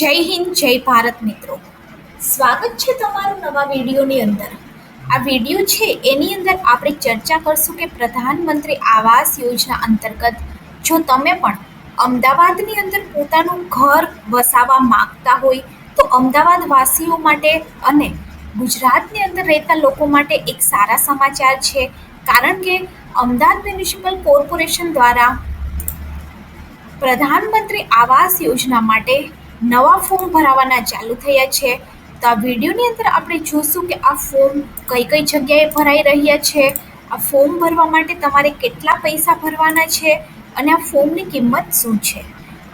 જય હિન્દ, જય ભારત મિત્રો. સ્વાગત છે તમારું નવા વિડીયોની અંદર. આ વીડિયો છે એની અંદર આપણે ચર્ચા કરશું કે પ્રધાનમંત્રી આવાસ યોજના અંતર્ગત જો તમે પણ અમદાવાદની અંદર પોતાનું ઘર વસાવવા માંગતા હોય તો અમદાવાદ વાસીઓ માટે અને ગુજરાતની અંદર રહેતા લોકો માટે એક સારા સમાચાર છે. કારણ કે અમદાવાદ મ્યુનિસિપલ કોર્પોરેશન દ્વારા પ્રધાનમંત્રી આવાસ યોજના માટે નવા ફોર્મ ભરાવાના ચાલુ થયા છે. તો આ વિડીયોની અંદર આપણે જોશું કે આ ફોર્મ કઈ કઈ જગ્યાએ ભરાઈ રહ્યા છે. આ ફોર્મ ભરવા માટે તમારે કેટલા પૈસા ભરવાના છે અને આ ફોર્મની કિંમત શું છે?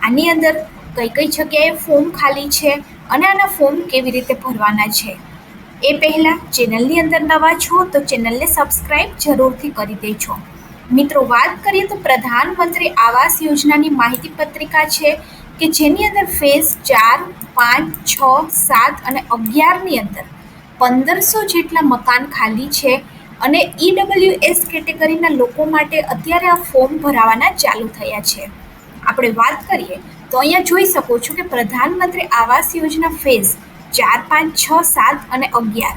આની અંદર કઈ કઈ જગ્યાએ ફોર્મ ખાલી છે અને આના ફોર્મ કેવી રીતે ભરવાના છે. એ પહેલાં ચેનલની અંદર નવા છો તો ચેનલને સબસ્ક્રાઇબ જરૂરથી કરી દેજો. મિત્રો, વાત કરીએ તો પ્રધાનમંત્રી આવાસ યોજનાની માહિતી પત્રિકા છે. કે જેની અંદર ફેઝ ચાર, પાંચ, છ, સાત અને અગિયારની અંદર પંદરસો જેટલા મકાન ખાલી છે અને ઈડબ્લ્યુએસ કેટેગરીના લોકો માટે અત્યારે આ ફોર્મ ભરાવાના ચાલુ થયા છે. આપણે વાત કરીએ તો અહીંયા જોઈ શકો છો કે પ્રધાનમંત્રી આવાસ યોજના ફેઝ ચાર, પાંચ, છ, સાત અને અગિયાર.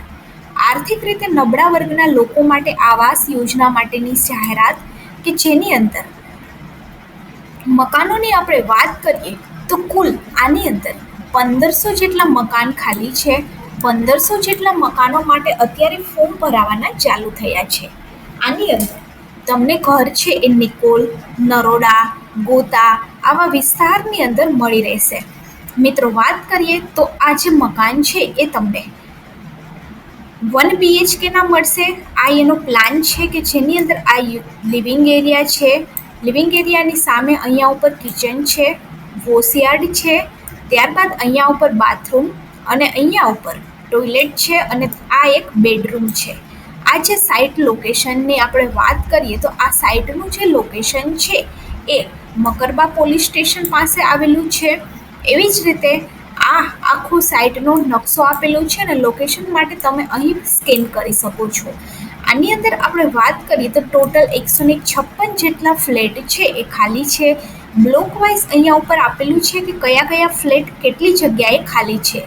આર્થિક રીતે નબળા વર્ગના લોકો માટે આવાસ યોજના માટેની જાહેરાત કે જેની અંદર મકાનોની આપણે વાત કરીએ તો કુલ આની અંદર પંદરસો જેટલા મકાન ખાલી છે. પંદરસો જેટલા મકાનો માટે અત્યારે ફોર્મ ભરાવાના ચાલુ થયા છે. આની અંદર તમને ઘર છે એ નિકોલ, નરોડા, ગોતા આવા વિસ્તારની અંદર મળી રહેશે. મિત્રો, વાત કરીએ તો આ જે મકાન છે એ તમને વન બીએચકેના મળશે. આ એનો પ્લાન છે કે જેની અંદર આ લિવિંગ એરિયા છે. લિવિંગ એરિયાની સામે અહીંયા ઉપર કિચન છે. વોશયાર્ડ છે. ત્યારબાદ અહીંયા ઉપર બાથરૂમ અને અહીંયા ઉપર ટોયલેટ છે અને આ એક બેડરૂમ છે. આ જે સાઇટ લોકેશનની આપણે વાત કરીએ તો આ સાઇટનું જે લોકેશન છે એ મકરબા પોલીસ સ્ટેશન પાસે આવેલું છે. એવી જ રીતે આ આખું સાઇટનો નકશો આપેલો છે અને લોકેશન માટે તમે અહીં સ્કેન કરી શકો છો. આની અંદર આપણે વાત કરીએ તો ટોટલ એકસો ને છપ્પન જેટલા ફ્લેટ છે. એ ખાલી છે. બ્લોક વાઇઝ અહીંયા ઉપર આપેલું છે કે કયા કયા ફ્લેટ કેટલી જગ્યાએ ખાલી છે.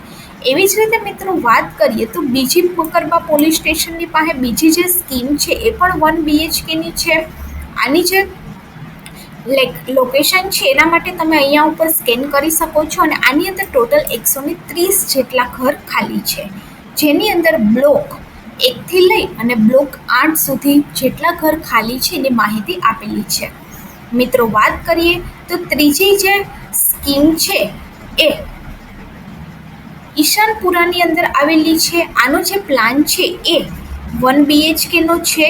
એવી જ રીતે મિત્રો વાત કરીએ તો બીજી મકરબા પોલીસ સ્ટેશનની પાસે બીજી જે સ્કીમ છે એ પણ વન બીએચકેની છે. આની જે લોકેશન છે એના માટે તમે અહીંયા ઉપર સ્કેન કરી શકો છો અને આની અંદર ટોટલ એકસો ને ત્રીસ જેટલા ઘર ખાલી છે. જેની અંદર બ્લોક એકથી લઈ અને બ્લોક આઠ સુધી જેટલા ઘર ખાલી છે એની માહિતી આપેલી છે. મિત્રો વાત કરીએ તો ત્રીજી જે સ્કીમ છે એ ઈશાનપુરાની અંદર આવેલી છે. આનો જે પ્લાન છે એ વન બીએચકેનો છે.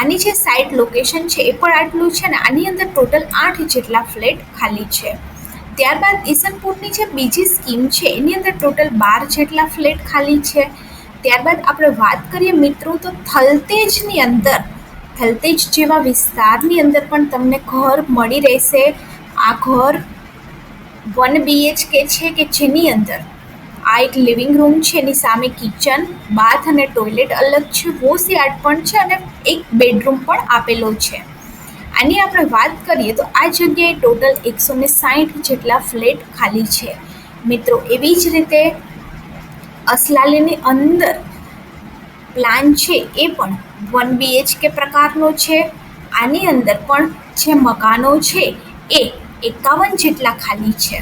આની જે સાઇટ લોકેશન છે એ પણ આટલું છે ને આની અંદર ટોટલ આઠ જેટલા ફ્લેટ ખાલી છે. ત્યારબાદ ઈસનપુરની જે બીજી સ્કીમ છે એની અંદર ટોટલ બાર જેટલા ફ્લેટ ખાલી છે. ત્યારબાદ આપણે વાત કરીએ મિત્રો તો થલતેજની અંદર થલતેજ જેવા વિસ્તારની અંદર પણ તમને ઘર મળી રહેશે. આ ઘર વન બીએચકે છે કે જેની અંદર આ એક લિવિંગ રૂમ છે, એની સામે કિચન બાથ અને ટોયલેટ અલગ છે વોશ યાર્ડ પણ છે અને એક બેડરૂમ પણ આપેલો છે. આની આપણે વાત કરીએ તો આ જગ્યાએ ટોટલ એકસો ને સાઠ જેટલા ફ્લેટ ખાલી છે. મિત્રો, એવી જ રીતે અસલાલીની અંદર પ્લાન છે એ પણ વન બીએચકે પ્રકારનો છે. આની અંદર પણ જે મકાનો છે એ એકાવન જેટલા ખાલી છે.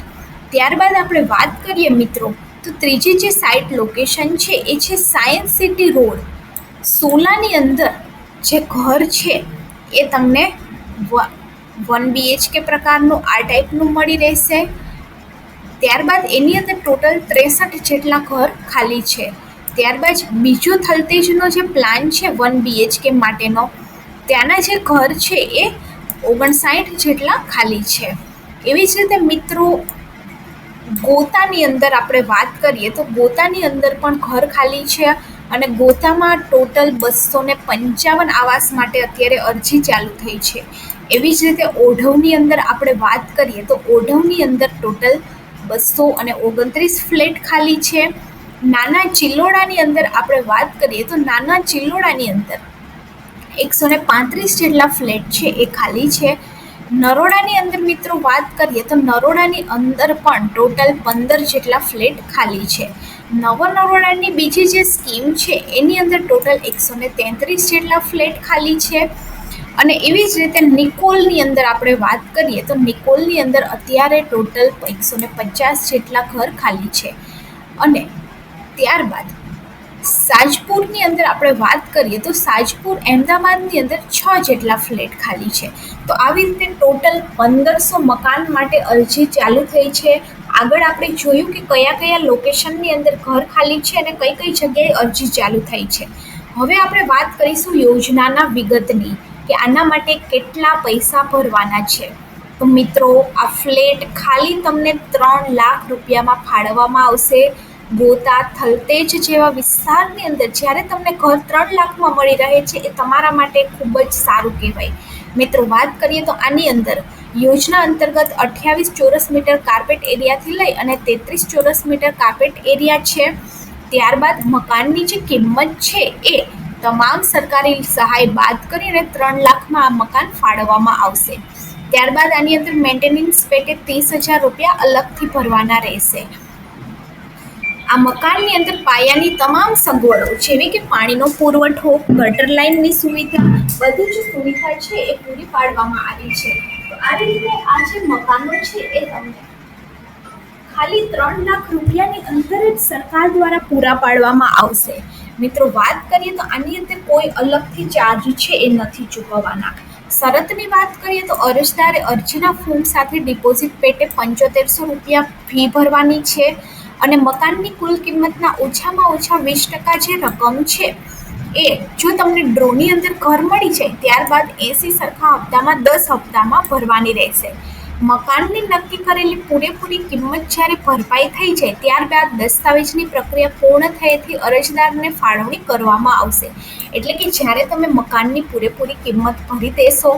ત્યારબાદ આપણે વાત કરીએ મિત્રો, તો ત્રીજી જે સાઇટ લોકેશન છે એ છે સાયન્સ સિટી રોડ સોલાની અંદર જે ઘર છે એ તમને વન બીએચકે પ્રકારનું આ ટાઈપનું મળી રહેશે. ત્યારબાદ એની અંદર ટોટલ ત્રેસઠ જેટલા ઘર ખાલી છે. ત્યારબાદ બીજો થલતેજનો જે પ્લાન છે વન બીએચકે માટેનો, ત્યાંના જે ઘર છે એ ઓગણસાઠ જેટલા ખાલી છે. એવી જ રીતે મિત્રો, ગોતાની અંદર આપણે વાત કરીએ તો ગોતાની અંદર પણ ઘર ખાલી છે અને ગોતામાં ટોટલ બસો ને પંચાવન આવાસ માટે અત્યારે અરજી ચાલુ થઈ છે. એવી જ રીતે ઓઢવની અંદર આપણે વાત કરીએ તો ઓઢવની અંદર ટોટલ બસો અને ઓગણત્રીસ ફ્લેટ ખાલી છે. નાના ચિલ્લોડાની અંદર આપણે વાત કરીએ તો નાના ચિલ્લોડાની અંદર એકસો ને પાંત્રીસ જેટલા ફ્લેટ છે, એ ખાલી છે. નરોડાની અંદર મિત્રો વાત કરીએ તો નરોડાની અંદર પણ ટોટલ પંદર જેટલા ફ્લેટ ખાલી છે. નવા નરોડાની બીજી જે સ્કીમ છે, એની અંદર ટોટલ એકસો ને તેત્રીસ જેટલા ફ્લેટ ખાલી છે. અને એવી જ રીતે નિકોલની અંદર આપણે વાત કરીએ તો નિકોલની અંદર અત્યારે ટોટલ એકસો ને પચાસ જેટલા ઘર ખાલી છે. અને ત્યારબાદ સાજપુરની અંદર આપણે વાત કરીએ તો સાજપુર અહેમદાબાદની અંદર છ જેટલા ફ્લેટ ખાલી છે. તો આવી રીતે ટોટલ પંદરસો મકાન માટે અરજી ચાલુ થઈ છે. આગળ આપણે જોયું કે કયા કયા લોકેશનની અંદર ઘર ખાલી છે અને કઈ કઈ જગ્યાએ અરજી ચાલુ થઈ છે. હવે આપણે વાત કરીશું યોજનાના વિગતની કે આના માટે કેટલા પૈસા ભરવાના છે. તો મિત્રો, આ ફ્લેટ ખાલી તમને ત્રણ લાખ રૂપિયામાં ફાળવવામાં આવશે. ગોતા થલતેજ જેવા વિસ્તારની અંદર જ્યારે તમને ઘર ત્રણ લાખમાં મળી રહે છે એ તમારા માટે ખૂબ જ સારું કહેવાય. મિત્રો, વાત કરીએ તો આની અંદર યોજના અંતર્ગત અઠ્યાવીસ ચોરસ મીટર કાર્પેટ એરિયાથી લઈ અને તેત્રીસ ચોરસ મીટર કાર્પેટ એરિયા છે. ત્યારબાદ મકાનની જે કિંમત છે એ તમામ સરકારી સહાય બાદ કરીને ત્રણ લાખમાં આ મકાન ફાળવવામાં આવશે. ત્યારબાદ આની અંદર મેન્ટેનન્સ પેટે ત્રીસ હજાર રૂપિયા અલગથી ભરવાના રહેશે. આ મકાનની અંદર પાયાની તમામ સગવડો જેવી કે પાણીનો પુરવઠો, ગટર લાઇનની સુવિધા, બધી જ સુવિધા છે એ પૂરી પાડવામાં આવી છે. તો આવી રીતે આ જે મકાનો છે એ તમને ખાલી ત્રણ લાખ રૂપિયાની અંદર જ સરકાર દ્વારા પૂરા પાડવામાં આવશે. મિત્રો, વાત કરીએ તો આની અંદર કોઈ અલગથી ચાર્જ છે એ નથી ચૂકવવાના. શરતની વાત કરીએ તો અરજદારે અરજીના ફોર્મ સાથે ડિપોઝિટ પેટે પંચોતેરસો રૂપિયા ફી ભરવાની છે. અને મકાનની કુલ કિંમતના ઓછામાં ઓછા વીસ ટકા જે રકમ છે, એ જો તમને ડ્રોની અંદર ઘર મળી જાય, ત્યારબાદ એસી સરખા હપ્તામાં, દસ હપ્તામાં ભરવાની રહેશે. મકાનની નક્કી કરેલી પૂરેપૂરી કિંમત જ્યારે ભરપાઈ થઈ જાય, ત્યારબાદ દસ્તાવેજની પ્રક્રિયા પૂર્ણ થયેથી અરજદારને ફાળવણી કરવામાં આવશે. એટલે કે જ્યારે તમે મકાનની પૂરેપૂરી કિંમત ભરી દેશો,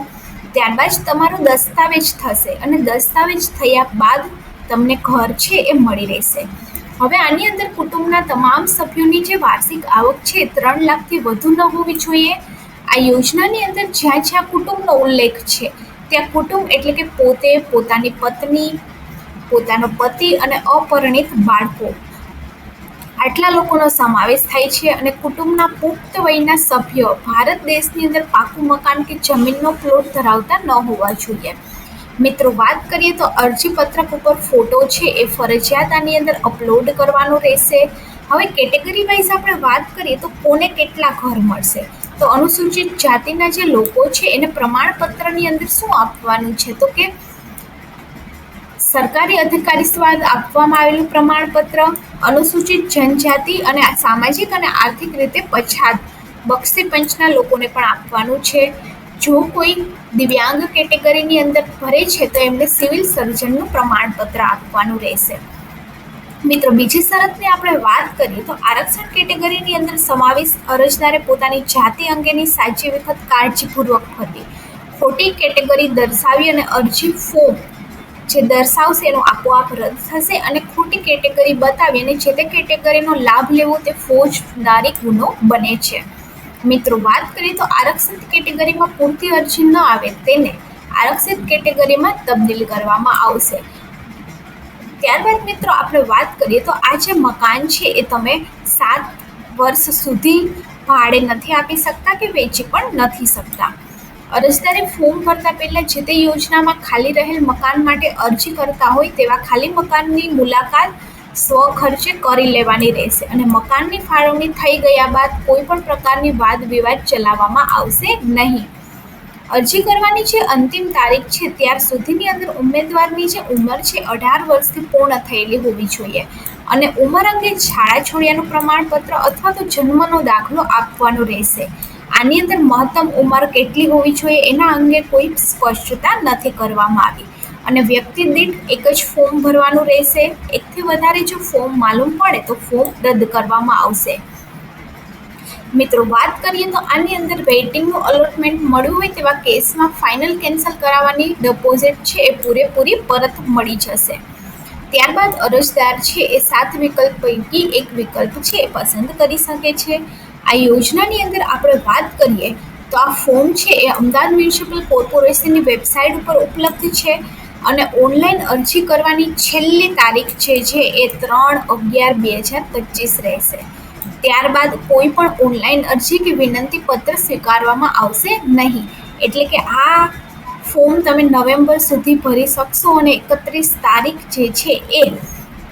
ત્યારબાદ તમારો દસ્તાવેજ થશે અને દસ્તાવેજ થયા બાદ તમને ઘર છે એ મળી રહેશે. હવે આની અંદર કુટુંબના તમામ સભ્યોની જે વાર્ષિક આવક છે, ત્રણ લાખથી વધુ ન હોવી જોઈએ. આ યોજનાની અંદર જ્યાં જ્યાં કુટુંબનો ઉલ્લેખ છે, ત્યાં કુટુંબ એટલે કે પોતે પોતાની પત્ની, પોતાનો પતિ અને અપરિણિત બાળકો. આટલા લોકોનો સમાવેશ થાય છે અને કુટુંબના પુખ્ત વયના સભ્યો ભારત દેશની અંદર પાકું મકાન કે જમીનનો પ્લોટ ધરાવતા ન હોવા જોઈએ. મિત્રો, વાત કરીએ તો અરજીપત્રક ઉપર ફોટો છે, એ ફરજિયાત આની અંદર અપલોડ કરવાનો રહેશે. હવે કેટેગરી વાઇઝ આપણે વાત કરીએ તો કોને કેટલા ઘર મળશે? તો અનુસૂચિત જાતિના જે લોકો છે, એને પ્રમાણપત્રની અંદર શું આપવાનું છે? તો કે સરકારી અધિકારી સ્વાદ આપવામાં આવેલું પ્રમાણપત્ર, અનુસૂચિત જનજાતિ અને સામાજિક અને આર્થિક રીતે પછાત, બક્ષી પંચના લોકોને પણ આપવાનું છે. જો કોઈ દિવ્યાંગ કેટેગરીની અંદર ભરે છે, તો એમને સિવિલ સર્જનનું પ્રમાણપત્ર આપવાનું રહેશે. મિત્રો, બીજી શરતની આપણે વાત કરીએ, તો આરક્ષણ કેટેગરીની અંદર સમાવેશ અરજદારે પોતાની જાતિ અંગેની સાચી વખત કાળજીપૂર્વક ભરવી ખોટી કેટેગરી દર્શાવી અને અરજી ફોર્મ જે દર્શાવશે, એનો આપોઆપ રદ થશે અને ખોટી કેટેગરી બતાવી અને જે તે કેટેગરીનો લાભ લેવો, તે ફોજદારી ગુનો બને છે. મિત્રો, વાત કરીએ તો આરક્ષિત કેટેગરીમાં પૂરતી અરજી ન આવે તેને આરક્ષિત કેટેગરીમાં તબદીલ કરવામાં આવશે. ત્યારબાદ મિત્રો, આપણે વાત કરીએ તો આ જે મકાન છે એ તમે સાત વર્ષ સુધી ભાડે નથી આપી શકતા કે વેચી પણ નથી શકતા. અરજદારે ફોર્મ ભરતા પહેલાં જે તે યોજનામાં ખાલી રહેલ મકાન માટે અરજી કરતા હોય તેવા ખાલી મકાનની મુલાકાત સ્વખર્ચે કરી લેવાની રહેશે અને મકાનની ફાળવણી થઈ ગયા બાદ કોઈ પણ પ્રકારની વાદ વિવાદ ચલાવવામાં આવશે નહીં. અરજી કરવાની જે અંતિમ તારીખ છે, ત્યાર સુધીની અંદર ઉમેદવારની જે ઉંમર છે, અઢાર વર્ષથી પૂર્ણ થયેલી હોવી જોઈએ. અને ઉંમર અંગે છાળા છોડ્યાનું પ્રમાણપત્ર અથવા તો જન્મનો દાખલો આપવાનો રહેશે. આની અંદર મહત્તમ ઉંમર કેટલી હોવી જોઈએ એના અંગે કોઈ સ્પષ્ટતા નથી કરવામાં આવી. અને વ્યક્તિ દીઠ એક જ ફોર્મ ભરવાનું રહેશે. એકથી વધારે જો ફોર્મ માલુમ પડે તો ફોર્મ રદ કરવામાં આવશે. મિત્રો, વાત કરીએ તો આની અંદર વેઇટિંગનું અલોટમેન્ટ મળ્યું હોય તેવા કેસમાં ફાઇનલ કેન્સલ કરાવવાની ડિપોઝિટ છે એ પૂરેપૂરી પરત મળી જશે. ત્યારબાદ અરજદાર છે એ સાત વિકલ્પ પૈકી એક વિકલ્પ છે એ પસંદ કરી શકે છે. આ યોજનાની અંદર આપણે વાત કરીએ તો આ ફોર્મ છે એ અમદાવાદ મ્યુનિસિપલ કોર્પોરેશનની વેબસાઇટ ઉપર ઉપલબ્ધ છે. અને ઓનલાઈન અરજી કરવાની છેલ્લી તારીખ છે જે એ ત્રણ અગિયાર બે હજાર પચીસ રહેશે. ત્યારબાદ કોઈ પણ ઓનલાઈન અરજી કે વિનંતી પત્ર સ્વીકારવામાં આવશે નહીં. એટલે કે આ ફોર્મ તમે નવેમ્બર સુધી ભરી શકશો અને એકત્રીસ તારીખ જે છે એ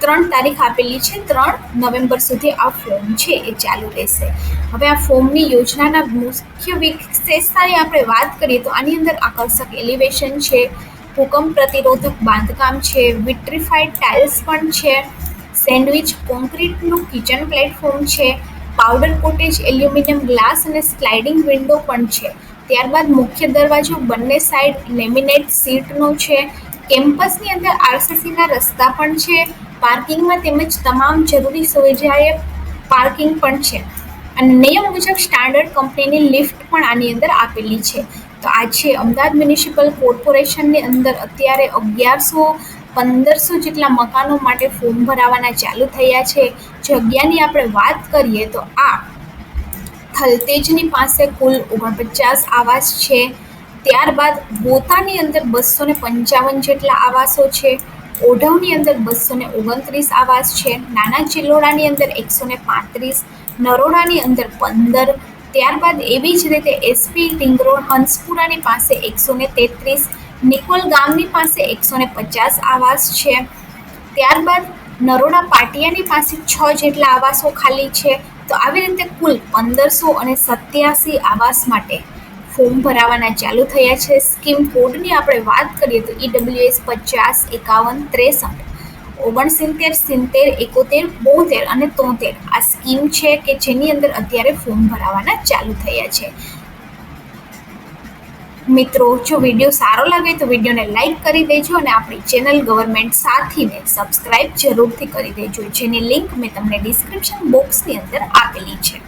ત્રણ તારીખ આપેલી છે, ત્રણ નવેમ્બર સુધી આ ફોર્મ છે એ ચાલુ રહેશે. હવે આ ફોર્મની યોજનાના મુખ્ય વિશેષતાની આપણે વાત કરીએ તો આની અંદર આકર્ષક એલિવેશન છે ભૂકંપ પ્રતિરોધક બાંધકામ છે વિટ્રીફાઈડ ટાઇલ્સ પણ છે, સેન્ડવિચ કોન્ક્રીટનું કિચન પ્લેટફોર્મ છે, પાવડર કોટેજ, એલ્યુમિનિયમ ગ્લાસ અને સ્લાઇડિંગ વિન્ડો પણ છે. ત્યારબાદ મુખ્ય દરવાજો બંને સાઈડ લેમિનેટ સીટનો છે. કેમ્પસની અંદર આરસીસીના રસ્તા પણ છે. પાર્કિંગમાં તેમજ તમામ જરૂરી સુવિધાએ પાર્કિંગ પણ છે. અને નિયમ મુજબ સ્ટાન્ડર્ડ કંપનીની લિફ્ટ પણ આની અંદર આપેલી છે. તો આ છે અમદાવાદ મ્યુનિસિપલ કોર્પોરેશનની અંદર અત્યારે અગિયારસો, પંદરસો જેટલા મકાનો માટે ફોર્મ ભરાવાના ચાલુ થયા છે. જગ્યાની આપણે વાત કરીએ તો આ થલતેજની પાસે કુલ ઓગણપચાસ આવાસ છે. ત્યારબાદ ગોતાની અંદર બસો ને પંચાવન જેટલા આવાસો છે. ઓઢવની અંદર બસો ને ઓગણત્રીસ આવાસ છે. નાના ચિલોડાની અંદર એકસો ને પાંત્રીસ, નરોડાની અંદર પંદર ત્યારબાદ એવી જ રીતે એસપી રિંગ રોડ હંસપુરાની પાસે એકસો ને તેત્રીસ, નિકોલ ગામની પાસે એકસો ને પચાસ આવાસ છે. ત્યારબાદ નરોડા પાટિયાની પાસે છ જેટલા આવાસો ખાલી છે. તો આવી રીતે કુલ પંદરસો અને સત્યાસી આવાસ માટે ફોર્મ ભરાવાના ચાલુ થયા છે. સ્કીમ કોડની આપણે વાત કરીએ તો ઈડબ્લ્યુએસ પચાસ, એકાવન, ત્રેસઠ. ઓગણસિત્તેર, સિત્તેર, એકોતેર, બોતેર અને તોતેર. આ સ્કીમ છે કે જેની અંદર અત્યારે ફોર્મ ભરાવાના ચાલુ થયા છે. મિત્રો, જો વીડિયો સારો લાગે તો વિડીયોને લાઈક કરી દેજો અને આપણી ચેનલ ગવર્મેન્ટ સાથીને સબસ્ક્રાઇબ જરૂરથી કરી દેજો, જેની લિંક મેં તમને ડિસ્ક્રિપ્શન બોક્સની અંદર આપેલી છે.